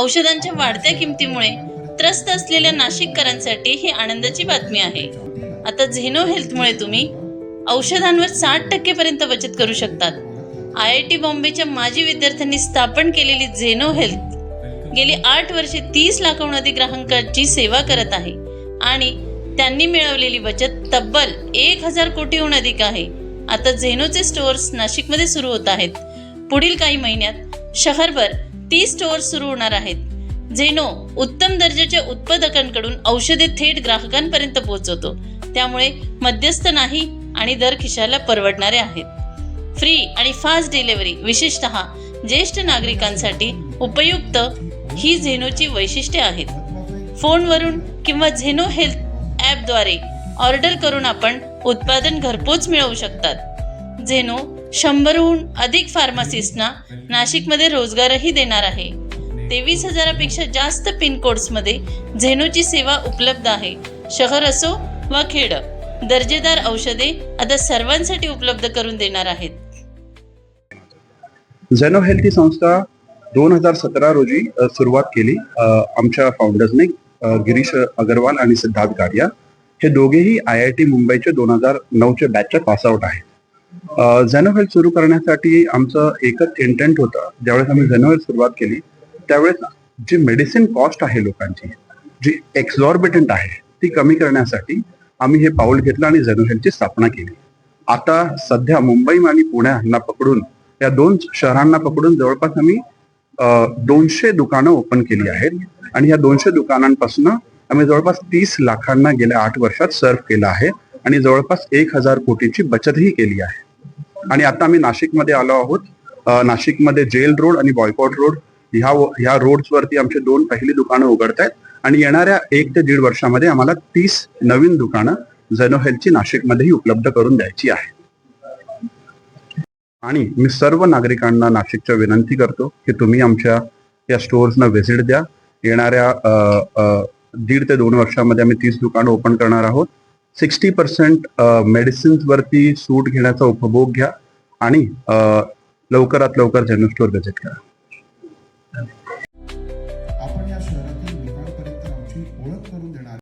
औषधांच्या वाढत्या किमतीमुळे त्रस्त असलेल्या नाशिककरांसाठी ही आनंदाची बातमी आहे. आता झेनो हेल्थमुळे तुम्ही औषधांवर साठ टक्केपर्यंत बचत करू शकतात. आय आय टी बॉम्बेच्या माजी विद्यार्थ्यांनी स्थापन केलेली झेनो हेल्थ गेली आठ वर्षे तीस लाखाहून अधिक ग्राहकांची सेवा करत आहे आणि त्यांनी मिळवलेली बचत तब्बल एक हजार कोटीहून अधिक आहे. आता झेनोचे स्टोअर्स नाशिकमध्ये सुरू होत आहेत. पुढील काही महिन्यात शहरभर तीस स्टोअर सुरू होणार आहेत. झेनो उत्तम दर्जाच्या उत्पादकांकडून औषधे थेट ग्राहकांपर्यंत पोहोचवतो. त्यामुळे मध्यस्थ नाही आणि दर खिशाला परवडणारे आहेत. फ्री आणि फास्ट डिलिव्हरी विशेषत ज्येष्ठ नागरिकांसाठी उपयुक्त ही झेनोची वैशिष्ट्ये आहेत. फोनवरून किंवा झेनो हेल्थ ॲपद्वारे ऑर्डर करून आपण उत्पादन घरपोच मिळवू शकतात. झेनो शंभरहून अधिक फार्मासिस्टना नाशिकमध्ये रोजगारही देणार आहे. तेवीस हजारापेक्षा जास्त पिनकोड्समध्ये झेनोची सेवा उपलब्ध आहे. शहर असो वा खेड दर्जेदार औषधे आता सर्वांसाठी उपलब्ध करून देणार आहेत. झेनो हेल्थ ही संस्था दोन हजार सतरा रोजी सुरुवात केली. आमच्या फाउंडर्सने गिरीश अगरवाल आणि सिद्धार्थ गाडिया. हे दोघेही आय आय टी मुंबईचे दोन हजार नऊचे बॅचचे पासआउट आहेत. अ, सुरू करण्यासाठी आमचं एकच इंटेंट होतं. ज्यावेळेस आम्ही झेनो सुरुवात केली त्यावेळेस जी मेडिसिन कॉस्ट आहे लोकांची जी एक्झॉर्बिटंट आहे ती कमी करण्यासाठी आम्ही हे पाऊल घेतलं आणि झेनो स्थापना केली. आता सध्या मुंबई आणि पुण्याला पकडून या दोन शहरांना पकडून जवळपास आम्ही दोनशे दुकानं ओपन केली आहेत. आणि या दोनशे दुकानांपासून आम्ही जवळपास तीस लाखांना गेल्या आठ वर्षात सर्व केलं आहे. आणि जवळपास एक हजार कोटीची बचतही केली आहे. आणि आता आम्ही नाशिकमध्ये आलो आहोत. नाशिकमध्ये जेल रोड आणि बॉयकॉट रोड ह्या ह्या रोड्सवरती आमचे दोन पहिली दुकानं उघडत आहेत आणि येणाऱ्या एक ते दीड वर्षामध्ये आम्हाला तीस नवीन दुकानं झेनो हेल्थची नाशिकमध्येही उपलब्ध करून द्यायची आहे. आणि मी सर्व नागरिकांना नाशिकच्या विनंती करतो की तुम्ही आमच्या या स्टोअर्सना व्हिजिट द्या. येणाऱ्या अ, दीड ते दोन वर्षामध्ये आम्ही तीस दुकानं ओपन करणार आहोत. सिक्स्टी पर्सेंट मेडिसिन्सवरती सूट घेण्याचा उपभोग घ्या आणि लवकरात लवकर जनरल स्टोअर व्हिजिट करा.